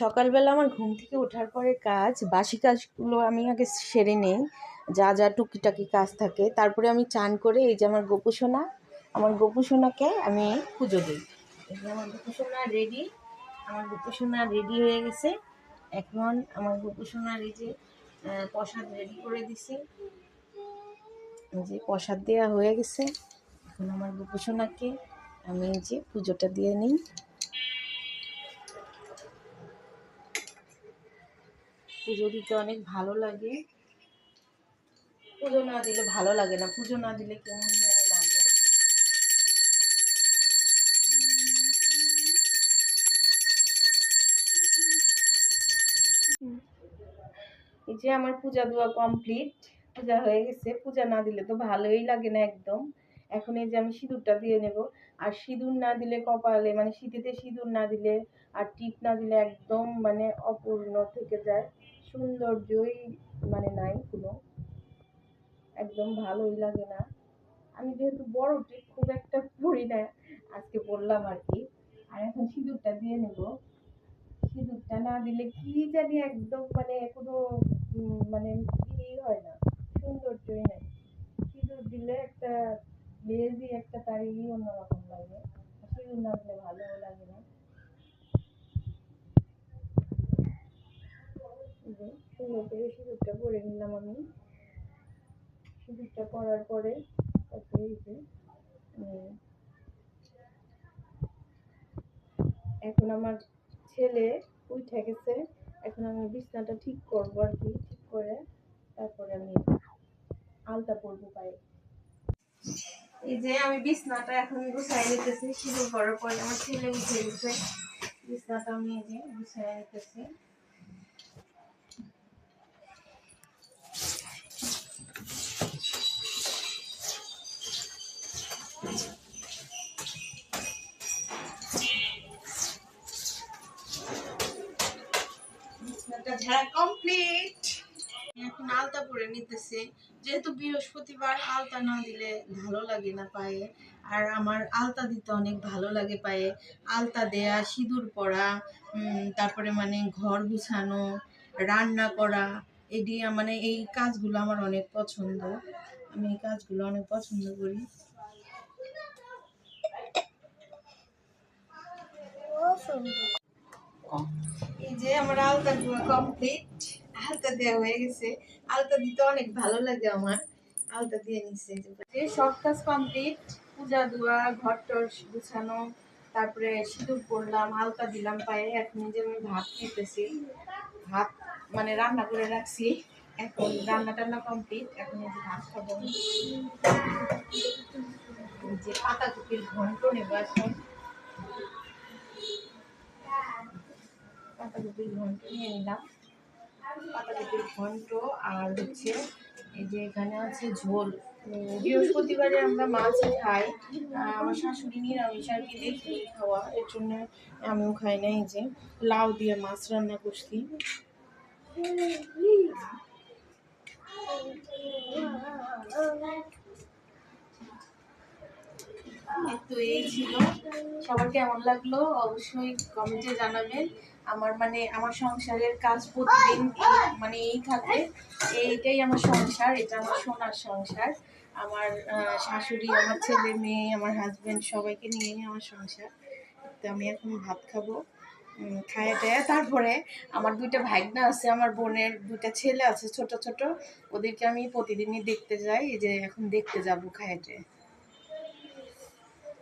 সকালবেলা আমার ঘুম থেকে ওঠার পরে কাজ, বাসি কাজগুলো আমি আগে সেরে নেই। যা যা টুকিটাকি কাজ থাকে। তারপরে আমি চান করে এই যে আমার গোপুসোনা, আমার গোপুসোনাকে আমি পুজো দিই। এই যে আমার গোপুসোনা রেডি আমার গোপুসোনা রেডি হয়ে গেছে। এখন আমার গোপুসোনার এই যে প্রসাদ রেডি করে দিছি। এই যে প্রসাদ দেওয়া হয়ে গেছে। এখন আমার গোপুসোনাকে আমি এই যে পুজোটা দিয়ে নিই। পুজো দিতে অনেক ভালো লাগে। পুজো না দিলে ভালো লাগে না। পুজো না দিলে কেমন লাগে এই যে আমার পূজা দেওয়া কমপ্লিট পূজা হয়ে গেছে। পূজা না দিলে তো ভালোই লাগে না একদম। এখন এই যে আমি সিঁদুরটা দিয়ে নেব। আর সিঁদুর না দিলে কপালে মানে শীতেতে সিঁদুর না দিলে আর টিপ না দিলে একদম মানে অপূর্ণ থেকে যায়। সৌন্দর্যই মানে নাই কোনো। একদম ভালোই লাগে না। আমি যেহেতু বড় টিপ খুব একটা পড়ি না, আজকে পড়লাম আর কি। আর এখন সিঁদুরটা দিয়ে নেব। সিঁদুরটা না দিলে কি জানি একদম মানে কোনো মানে ই হয় না, সৌন্দর্যই নাই। সিঁদুর দিলে একটা লেজি একটা তারই অন্যরকম লাগে। সিঁদুর না দিলে ভালোও লাগে না এই যে সুন্দর করে সিঁদুরটা পরে নিলাম আমি। সিঁদুরটা পরার পরে তারপরে এই যে এখন আমার ছেলে উঠে গেছে। এখন আমি বিছনাটা ঠিক করব আর কি, ঠিক করে তারপরে আমি আলতা পরবো পায়ে। এই যে আমি বিছনাটা এখন গুছাই নিতেছি, শুরু করার পরে আমার ছেলে উঠে গেছে। বিছনাটা আমি এই যে গুছাই নিতেছি বিছনাটা ঝাড়া কমপ্লিট এখন আলতা পরে নিতেছে। যেহেতু বৃহস্পতিবার আলতা না দিলে ভালো লাগে না পায়ে। আর আমার আলতা দিতে অনেক ভালো লাগে পায়ে। আলতা দেয়া সিঁদুর পরা উম, তারপরে মানে ঘর গুছানো রান্না করা এটি মানে এই কাজগুলো আমার অনেক পছন্দ। আমি এই কাজগুলো অনেক পছন্দ করি। এই যে আমার আলতা দেওয়া কমপ্লিট আলতা দেওয়া হয়ে গেছে। আলতা দিতে অনেক ভালো লাগে আমার। আলতা দিয়ে নিচ্ছে যে সব কাজ কমপ্লিট পূজা দেওয়া ঘর টর গুছানো, তারপরে সিঁদুর পরলাম, আলতা দিলাম পায়ে। এখন যে আমি ভাত খেতেছি ভাত মানে রান্না করে রাখছি। এখন রান্না টান্না কমপ্লিট এখন যে ভাত খাব। যে পাতাকপির ঘন্ট নেব এখন। পাতাকপির ঘন্ট নিয়ে নিলাম। পাতাকপির ঘন্ট আর হচ্ছে এই যে এখানে আছে ঝোল। বৃহস্পতিবারে আমরা মাছই খাই। আমার শাশুড়ি নিরামিষ আর কি দেখি খাওয়া। এর জন্য আমিও খাই না এই যে লাউ দিয়ে মাছ রান্না করছি। এই তো এই ছিল। সবার কেমন লাগল অবশ্যই কমেন্টে জানাবেন। আমার মানে আমার সংসারের কাজ প্রতিদিন মানে এই থাকে। এইটাই আমার সংসার এটা আমার সোনার সংসার। আমার শাশুড়ি আমার ছেলে মেয়ে আমার হাজব্যান্ড সবাইকে নিয়ে আমার সংসার। তো আমি এখন ভাত খাব উম, খাইয়ে তারপরে আমার দুইটা ভাগনা আছে আমার বোনের দুইটা ছেলে আছে ছোট ছোট। ওদেরকে আমি প্রতিদিনই দেখতে যাই যে এখন দেখতে যাব খাইয়ে টাইয়ে